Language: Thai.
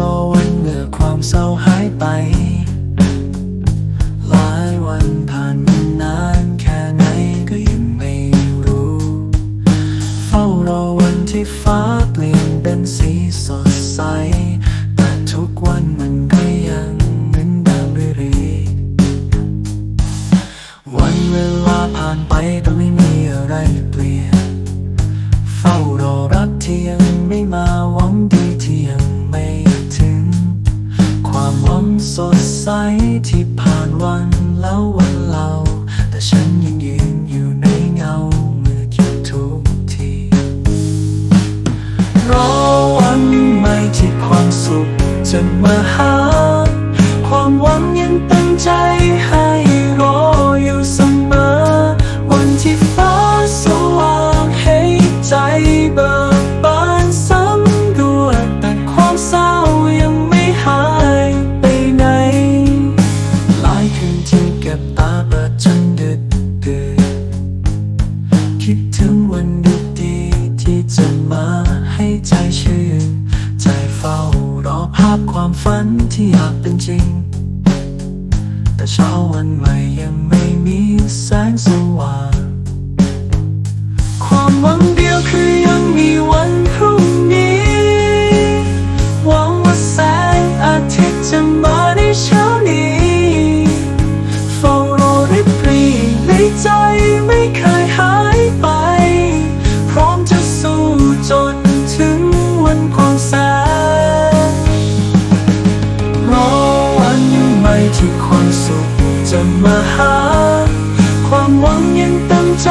รอวันเมื่อความเศร้าหายไป หลายวันผ่านมานานแค่ไหนก็ยังไม่รู้ เฝ้ารอวันที่ฟ้าเปลี่ยนเป็นสีสดใส แต่ทุกวันมันก็ยังเหมือนเดิมเรื่อยวันเวลาผ่านไปแต่ไม่มีอะไร ใสที่ผ่านวันแล้ววันเล่า แต่ฉันยังยืนอยู่ในเงาเมื่อคิดทุกทีรอวันใหม่ที่ความสุขจะมาหา ความหวังยังตั้งใจให้าพความฝันที่อยากเป็นจริง แต่เช้าวันใหม่ยังไม่มีแสงสว่าง ที่ความสุขจะมาหา ความหวังยังตั้งใจ